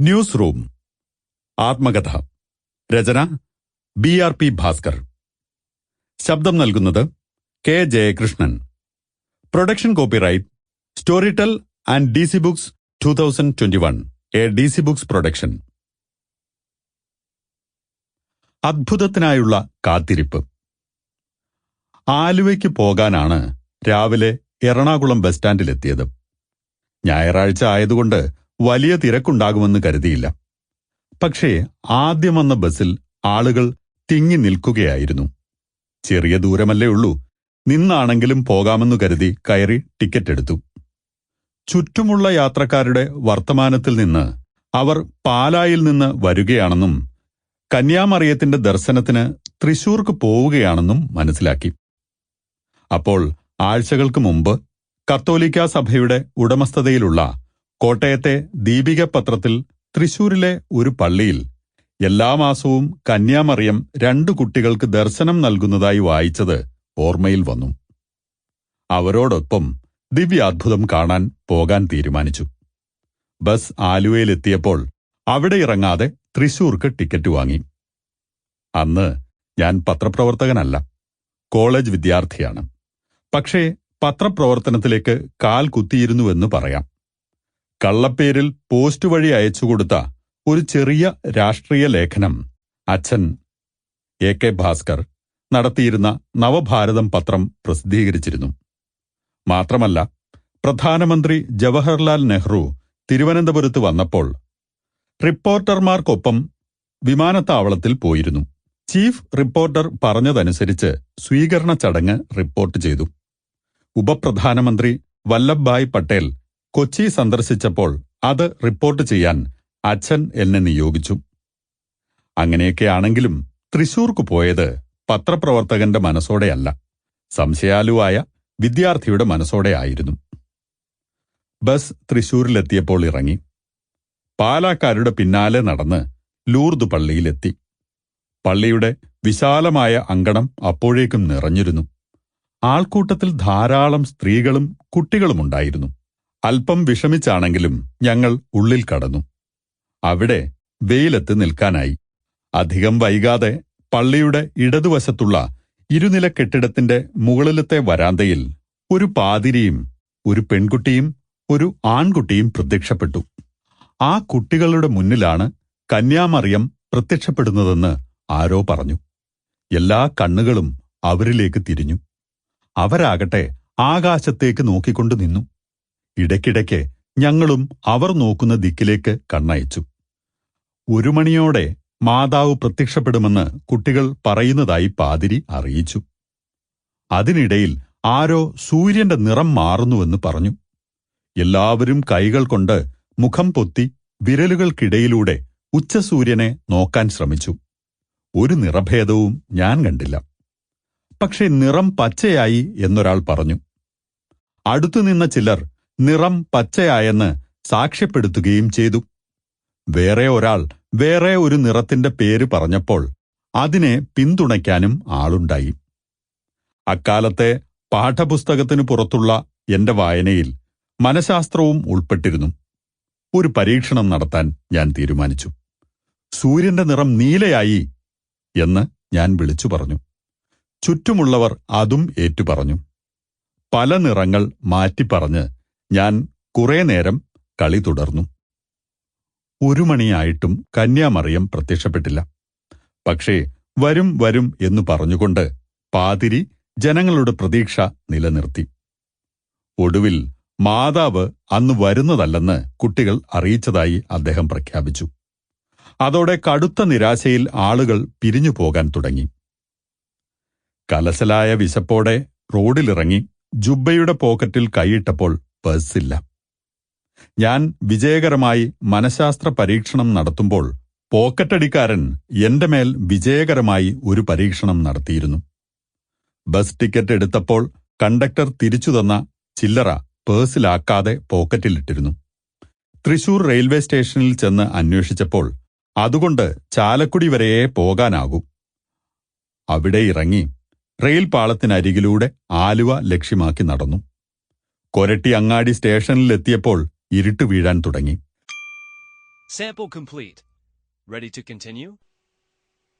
News room. ആത്മകഥ. രചന B R P Bhaskar. ശബ്ദം നൽകുന്നത് K Jayakrishnan. Production copyright Storytel and D C Books two thousand twenty one. A D C Books production. അദ്ഭുതത്തിനായുള്ള കാത്തിരിപ്പ്. ആലുവയ്ക്ക് പോകാനാണ് രാവിലെ എറണാകുളം ബസ് സ്റ്റാൻഡിലെത്തിയത്. ഞായറാഴ്ച ആയതുകൊണ്ട് വലിയ തിരക്കുണ്ടാകുമെന്ന് കരുതിയില്ല. പക്ഷേ ആദ്യം വന്ന ബസ്സിൽ ആളുകൾ തിങ്ങി നിൽക്കുകയായിരുന്നു. ചെറിയ ദൂരമല്ലേ ഉള്ളൂ. നിന്നാണെങ്കിലും പോകാമെന്നു കരുതി കയറി ടിക്കറ്റ് എടുത്തു. ചുറ്റുമുള്ള യാത്രക്കാരുടെ വർത്തമാനത്തിൽ നിന്ന് അവർ പാലായിൽ നിന്ന് വരികയാണെന്നും കന്യാമറിയത്തിന്റെ ദർശനത്തിന് തൃശൂർക്ക് പോവുകയാണെന്നും മനസ്സിലാക്കി. അപ്പോൾ ആഴ്ചകൾക്ക് മുമ്പ് കത്തോലിക്ക സഭയുടെ ഉടമസ്ഥതയിലുള്ള കോട്ടയത്തെ ദീപിക പത്രത്തിൽ തൃശൂരിലെ ഒരു പള്ളിയിൽ എല്ലാ മാസവും കന്യാമറിയം രണ്ടു കുട്ടികൾക്ക് ദർശനം നൽകുന്നതായി വായിച്ചത് ഓർമ്മയിൽ വന്നു. അവരോടൊപ്പം ദിവ്യാത്ഭുതം കാണാൻ പോകാൻ തീരുമാനിച്ചു. ബസ് ആലുവയിലെത്തിയപ്പോൾ അവിടെ ഇറങ്ങാതെ തൃശൂർക്ക് ടിക്കറ്റ് വാങ്ങി. അന്ന് ഞാൻ പത്രപ്രവർത്തകനല്ല കോളേജ് വിദ്യാർത്ഥിയാണ്. പക്ഷേ പത്രപ്രവർത്തനത്തിലേക്ക് കാൽ കുത്തിയിരുന്നുവെന്ന് പറയാം. കള്ളപ്പേരിൽ പോസ്റ്റ് വഴി അയച്ചുകൊടുത്ത ഒരു ചെറിയ രാഷ്ട്രീയ ലേഖനം. അച്ഛൻ എ കെ ഭാസ്കർ നടത്തിയിരുന്ന നവഭാരതം പത്രം പ്രസിദ്ധീകരിച്ചിരുന്നു. മാത്രമല്ല പ്രധാനമന്ത്രി ജവഹർലാൽ നെഹ്റു തിരുവനന്തപുരത്ത് വന്നപ്പോൾ റിപ്പോർട്ടർമാർക്കൊപ്പം വിമാനത്താവളത്തിൽ പോയിരുന്നു. ചീഫ് റിപ്പോർട്ടർ പറഞ്ഞതനുസരിച്ച് സ്വീകരണ ചടങ്ങ് റിപ്പോർട്ട് ചെയ്തു. ഉപപ്രധാനമന്ത്രി വല്ലഭ്ഭായ് പട്ടേൽ കൊച്ചി സന്ദർശിച്ചപ്പോൾ അത് റിപ്പോർട്ട് ചെയ്യാൻ അച്ഛൻ എന്നെ നിയോഗിച്ചു. അങ്ങനെയൊക്കെയാണെങ്കിലും തൃശൂർക്ക് പോയത് പത്രപ്രവർത്തകന്റെ മനസ്സോടെയല്ല. സംശയാലുവായ വിദ്യാർത്ഥിയുടെ മനസ്സോടെ ആയിരുന്നു. ബസ് തൃശൂരിലെത്തിയപ്പോൾ ഇറങ്ങി. പാലാക്കാരുടെ പിന്നാലെ നടന്ന് ലൂർദ് പള്ളിയിലെത്തി. പള്ളിയുടെ വിശാലമായ അങ്കണം അപ്പോഴേക്കും നിറഞ്ഞിരുന്നു. ആൾക്കൂട്ടത്തിൽ ധാരാളം സ്ത്രീകളും കുട്ടികളുമുണ്ടായിരുന്നു. അല്പം വിഷമിച്ചാണെങ്കിലും ഞങ്ങൾ ഉള്ളിൽ കടന്നു. അവിടെ വെയിലത്ത് നിൽക്കാനായി. അധികം വൈകാതെ പള്ളിയുടെ ഇടതുവശത്തുള്ള ഇരുനില കെട്ടിടത്തിന്റെ മുകളിലത്തെ വരാന്തയിൽ ഒരു പാതിരിയും ഒരു പെൺകുട്ടിയും ഒരു ആൺകുട്ടിയും പ്രത്യക്ഷപ്പെട്ടു. ആ കുട്ടികളുടെ മുന്നിലാണ് കന്യാമറിയം പ്രത്യക്ഷപ്പെടുന്നതെന്ന് ആരോ പറഞ്ഞു. എല്ലാ കണ്ണുകളും അവരിലേക്ക് തിരിഞ്ഞു. അവരാകട്ടെ ആകാശത്തേക്ക് നോക്കിക്കൊണ്ടു നിന്നു. ഇടയ്ക്കിടയ്ക്ക് ഞങ്ങളും അവർ നോക്കുന്ന ദിക്കിലേക്ക് കണ്ണയച്ചു. ഒരു മണിയോടെ മാതാവ് പ്രത്യക്ഷപ്പെടുമെന്ന് കുട്ടികൾ പറയുന്നതായി പാതിരി അറിയിച്ചു. അതിനിടയിൽ ആരോ സൂര്യന്റെ നിറം മാറുന്നുവെന്ന് പറഞ്ഞു. എല്ലാവരും കൈകൾ കൊണ്ട് മുഖം പൊത്തി വിരലുകൾക്കിടയിലൂടെ ഉച്ചസൂര്യനെ നോക്കാൻ ശ്രമിച്ചു. ഒരു നിറഭേദവും ഞാൻ കണ്ടില്ല. പക്ഷേ നിറം പച്ചയായി എന്നൊരാൾ പറഞ്ഞു. അടുത്തുനിന്ന ചിലർ നിറം പച്ചയായെന്ന് സാക്ഷ്യപ്പെടുത്തുകയും ചെയ്തു. വേറെ ഒരാൾ വേറെ ഒരു നിറത്തിന്റെ പേര് പറഞ്ഞപ്പോൾ അതിനെ പിന്തുണയ്ക്കാനും ആളുണ്ടായി. അക്കാലത്തെ പാഠപുസ്തകത്തിനു പുറത്തുള്ള എന്റെ വായനയിൽ മനഃശാസ്ത്രവും ഉൾപ്പെട്ടിരുന്നു. ഒരു പരീക്ഷണം നടത്താൻ ഞാൻ തീരുമാനിച്ചു. സൂര്യന്റെ നിറം നീലയായി എന്ന് ഞാൻ വിളിച്ചു പറഞ്ഞു. ചുറ്റുമുള്ളവർ അതും ഏറ്റുപറഞ്ഞു. പല നിറങ്ങൾ മാറ്റിപ്പറഞ്ഞ് ഞാൻ കുറേ നേരം കളി തുടർന്നു. ഒരു മണിയായിട്ടും കന്യാമറിയം പ്രത്യക്ഷപ്പെട്ടില്ല. പക്ഷേ വരും വരും എന്നു പറഞ്ഞുകൊണ്ട് പാതിരി ജനങ്ങളുടെ പ്രതീക്ഷ നിലനിർത്തി. ഒടുവിൽ മാതാവ് അന്ന് വരുന്നതല്ലെന്ന് കുട്ടികൾ അറിയിച്ചതായി അദ്ദേഹം പ്രഖ്യാപിച്ചു. അതോടെ കടുത്ത നിരാശയിൽ ആളുകൾ പിരിഞ്ഞു പോകാൻ തുടങ്ങി. കലശലായ വിശപ്പോടെ റോഡിലിറങ്ങി ജുബ്ബയുടെ പോക്കറ്റിൽ കൈയിട്ടപ്പോൾ ബസ്സില്ല ഞാൻ വിജയകരമായി മനഃശാസ്ത്ര പരീക്ഷണം നടത്തുമ്പോൾ പോക്കറ്റടിക്കാരൻ എന്റെ മേൽ വിജയകരമായി ഒരു പരീക്ഷണം നടത്തിയിരുന്നു. ബസ് ടിക്കറ്റ് എടുത്തപ്പോൾ കണ്ടക്ടർ തിരിച്ചു തന്ന ചില്ലറ പേഴ്സിലാക്കാതെ പോക്കറ്റിലിട്ടിരുന്നു തൃശൂർ റെയിൽവേ സ്റ്റേഷനിൽ ചെന്ന് അന്വേഷിച്ചപ്പോൾ അതുകൊണ്ട് ചാലക്കുടി വരെയേ പോകാനാകൂ. അവിടെ ഇറങ്ങി റെയിൽ പാളത്തിനരികിലൂടെ ആലുവ ലക്ഷ്യമാക്കി നടന്നു. കൊരട്ടി അങ്ങാടി സ്റ്റേഷനിലെത്തിയപ്പോൾ ഇരുട്ട് വീഴാൻ തുടങ്ങി?